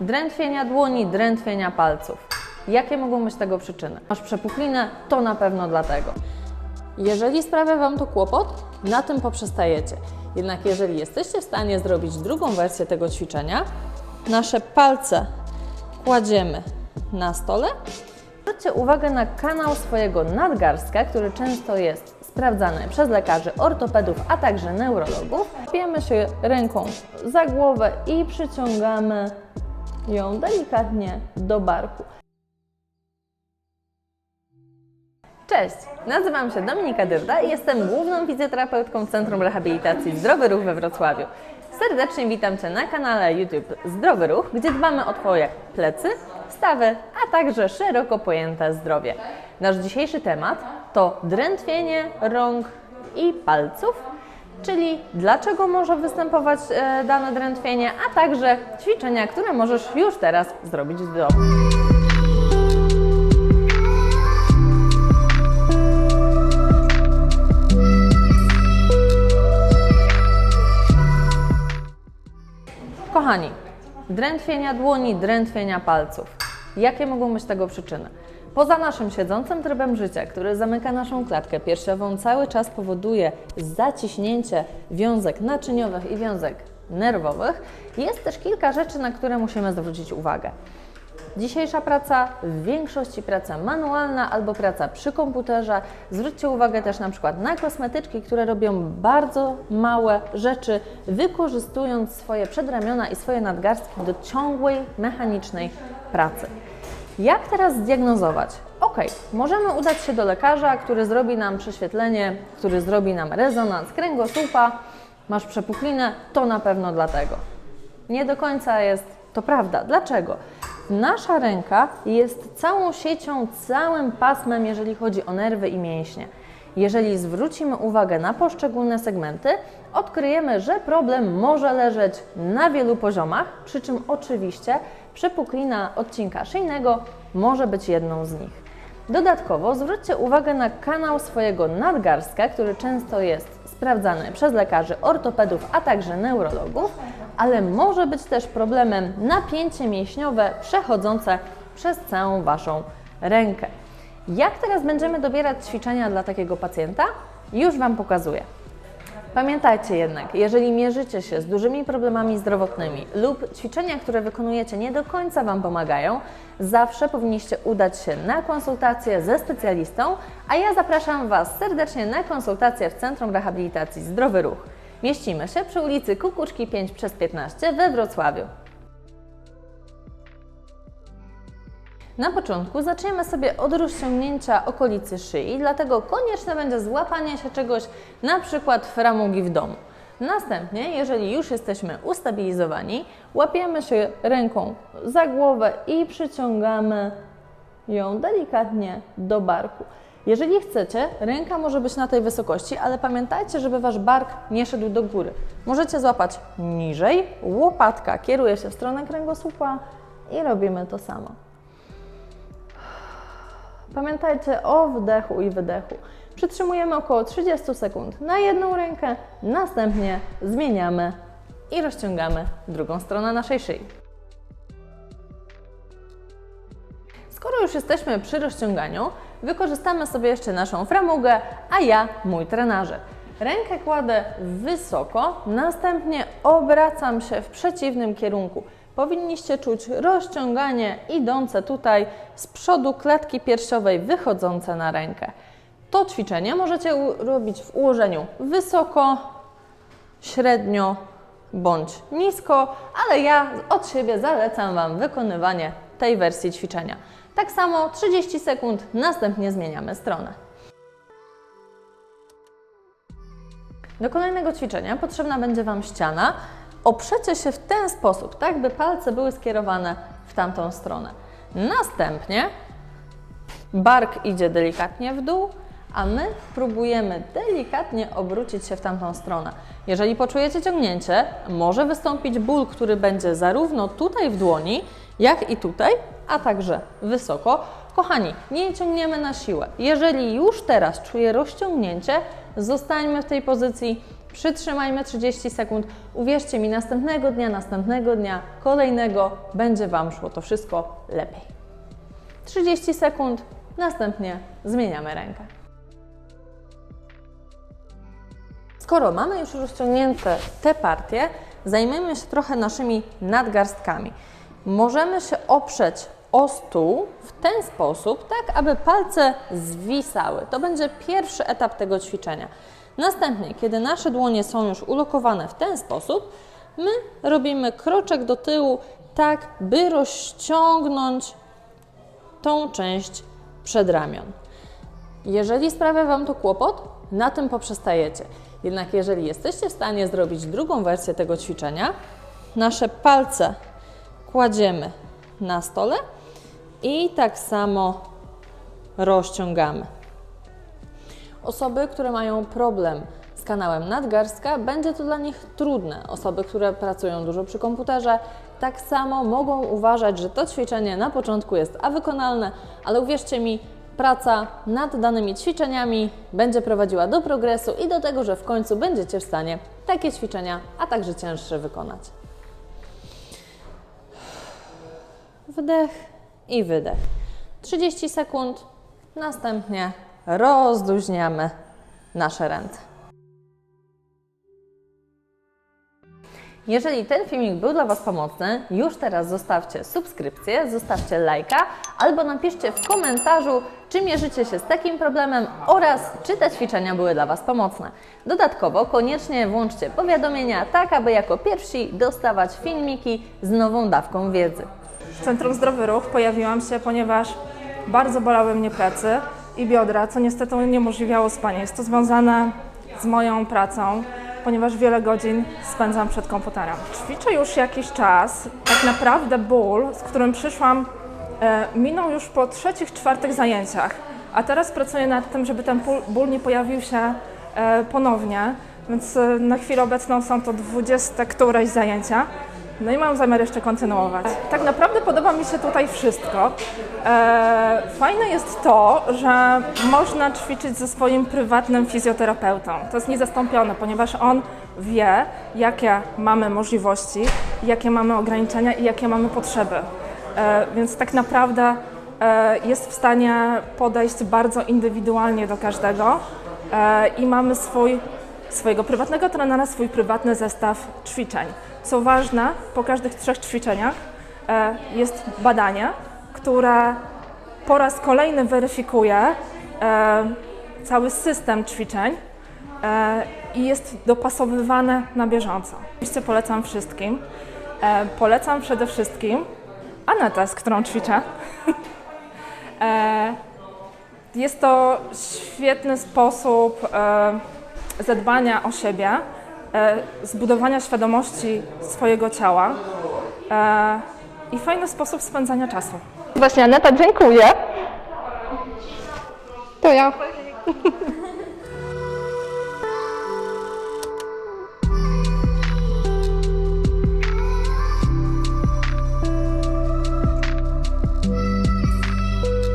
drętwienia dłoni, drętwienia palców. Jakie mogą być tego przyczyny? Masz przepuklinę? To na pewno dlatego. Jeżeli sprawia Wam to kłopot, na tym poprzestajecie. Jednak jeżeli jesteście w stanie zrobić drugą wersję tego ćwiczenia, nasze palce kładziemy na stole. Zwróćcie uwagę na kanał swojego nadgarstka, który często jest sprawdzany przez lekarzy, ortopedów, a także neurologów. Łapiemy się ręką za głowę i przyciągamy ją delikatnie do barku. Cześć, nazywam się Dominika Dyrda i jestem główną fizjoterapeutką Centrum Rehabilitacji Zdrowy Ruch we Wrocławiu. Serdecznie witam Cię na kanale YouTube Zdrowy Ruch, gdzie dbamy o Twoje plecy, stawy, a także szeroko pojęte zdrowie. Nasz dzisiejszy temat to drętwienie rąk i palców, czyli dlaczego może występować e, dane drętwienie, a także ćwiczenia, które możesz już teraz zrobić w domu. Kochani, drętwienia dłoni, drętwienia palców. Jakie mogą być tego przyczyny? Poza naszym siedzącym trybem życia, który zamyka naszą klatkę piersiową, cały czas powoduje zaciśnięcie wiązek naczyniowych i wiązek nerwowych, jest też kilka rzeczy, na które musimy zwrócić uwagę. Dzisiejsza praca, w większości praca manualna albo praca przy komputerze. Zwróćcie uwagę też na przykład na kosmetyczki, które robią bardzo małe rzeczy, wykorzystując swoje przedramiona i swoje nadgarstki do ciągłej, mechanicznej pracy. Jak teraz zdiagnozować? Ok, możemy udać się do lekarza, który zrobi nam prześwietlenie, który zrobi nam rezonans kręgosłupa. Masz przepuklinę, to na pewno dlatego. Nie do końca jest to prawda. Dlaczego? Nasza ręka jest całą siecią, całym pasmem, jeżeli chodzi o nerwy i mięśnie. Jeżeli zwrócimy uwagę na poszczególne segmenty, odkryjemy, że problem może leżeć na wielu poziomach, przy czym oczywiście przepuklina odcinka szyjnego może być jedną z nich. Dodatkowo zwróćcie uwagę na kanał swojego nadgarstka, który często jest sprawdzany przez lekarzy, ortopedów, a także neurologów, ale może być też problemem napięcie mięśniowe przechodzące przez całą Waszą rękę. Jak teraz będziemy dobierać ćwiczenia dla takiego pacjenta? Już Wam pokazuję. Pamiętajcie jednak, jeżeli mierzycie się z dużymi problemami zdrowotnymi lub ćwiczenia, które wykonujecie nie do końca Wam pomagają, zawsze powinniście udać się na konsultację ze specjalistą, a ja zapraszam Was serdecznie na konsultację w Centrum Rehabilitacji Zdrowy Ruch. Mieścimy się przy ulicy Kukuczki 5 przez 15 we Wrocławiu. Na początku zaczniemy sobie od rozciągnięcia okolicy szyi, dlatego konieczne będzie złapanie się czegoś, na przykład framugi w domu. Następnie, jeżeli już jesteśmy ustabilizowani, łapiemy się ręką za głowę i przyciągamy ją delikatnie do barku. Jeżeli chcecie, ręka może być na tej wysokości, ale pamiętajcie, żeby Wasz bark nie szedł do góry. Możecie złapać niżej, łopatka kieruje się w stronę kręgosłupa i robimy to samo. Pamiętajcie o wdechu i wydechu. Przytrzymujemy około 30 sekund na jedną rękę, następnie zmieniamy i rozciągamy drugą stronę naszej szyi. Skoro już jesteśmy przy rozciąganiu, wykorzystamy sobie jeszcze naszą framugę, a ja mój trenażer. Rękę kładę wysoko, następnie obracam się w przeciwnym kierunku. Powinniście czuć rozciąganie idące tutaj z przodu klatki piersiowej, wychodzące na rękę. To ćwiczenie możecie robić w ułożeniu wysoko, średnio bądź nisko, ale ja od siebie zalecam Wam wykonywanie tej wersji ćwiczenia. Tak samo 30 sekund, następnie zmieniamy stronę. Do kolejnego ćwiczenia potrzebna będzie Wam ściana. Oprzecie się w ten sposób, tak by palce były skierowane w tamtą stronę. Następnie bark idzie delikatnie w dół, a my próbujemy delikatnie obrócić się w tamtą stronę. Jeżeli poczujecie ciągnięcie, może wystąpić ból, który będzie zarówno tutaj w dłoni, jak i tutaj, a także wysoko. Kochani, nie ciągniemy na siłę. Jeżeli już teraz czuję rozciągnięcie, zostańmy w tej pozycji, Przytrzymajmy 30 sekund. Uwierzcie mi, następnego dnia, następnego dnia, kolejnego będzie Wam szło to wszystko lepiej. 30 sekund, następnie zmieniamy rękę. Skoro mamy już rozciągnięte te partie, zajmiemy się trochę naszymi nadgarstkami. Możemy się oprzeć o stół w ten sposób, tak aby palce zwisały. To będzie pierwszy etap tego ćwiczenia. Następnie, kiedy nasze dłonie są już ulokowane w ten sposób, my robimy kroczek do tyłu, tak by rozciągnąć tą część przedramion. Jeżeli sprawia Wam to kłopot, na tym poprzestajecie. Jednak jeżeli jesteście w stanie zrobić drugą wersję tego ćwiczenia, nasze palce kładziemy na stole i tak samo rozciągamy. Osoby, które mają problem z kanałem nadgarstka, będzie to dla nich trudne. Osoby, które pracują dużo przy komputerze, tak samo mogą uważać, że to ćwiczenie na początku jest a wykonalne, ale uwierzcie mi, praca nad danymi ćwiczeniami będzie prowadziła do progresu i do tego, że w końcu będziecie w stanie takie ćwiczenia, a także cięższe wykonać. Wdech i wydech. 30 sekund, następnie rozluźniamy nasze ręce. Jeżeli ten filmik był dla Was pomocny, już teraz zostawcie subskrypcję, zostawcie lajka albo napiszcie w komentarzu, czy mierzycie się z takim problemem oraz czy te ćwiczenia były dla Was pomocne. Dodatkowo koniecznie włączcie powiadomienia, tak aby jako pierwsi dostawać filmiki z nową dawką wiedzy. W Centrum Zdrowy Ruch pojawiłam się, ponieważ bardzo bolały mnie plecy i biodra, co niestety uniemożliwiało spanie. Jest to związane z moją pracą, ponieważ wiele godzin spędzam przed komputerem. Ćwiczę już jakiś czas. Tak naprawdę ból, z którym przyszłam, e, minął już po trzecich, czwartych zajęciach. A teraz pracuję nad tym, żeby ten ból, nie pojawił się e, ponownie. Więc e, na chwilę obecną są to 20 któreś zajęcia. No i mam zamiar jeszcze kontynuować. Tak naprawdę podoba mi się tutaj wszystko. E, fajne jest to, że można ćwiczyć ze swoim prywatnym fizjoterapeutą. To jest niezastąpione, ponieważ on wie, jakie mamy możliwości, jakie mamy ograniczenia i jakie mamy potrzeby. E, więc tak naprawdę e, jest w stanie podejść bardzo indywidualnie do każdego i mamy swój swojego prywatnego trenera, swój prywatny zestaw ćwiczeń. Co ważne, po każdych trzech ćwiczeniach e, jest badanie, które po raz kolejny weryfikuje e, cały system ćwiczeń e, i jest dopasowywane na bieżąco. Oczywiście polecam wszystkim. Polecam przede wszystkim Anetę, z którą ćwiczę. jest to świetny sposób zadbania o siebie, zbudowania świadomości swojego ciała e, i fajny sposób spędzania czasu. Właśnie Aneta, dziękuję. To ja.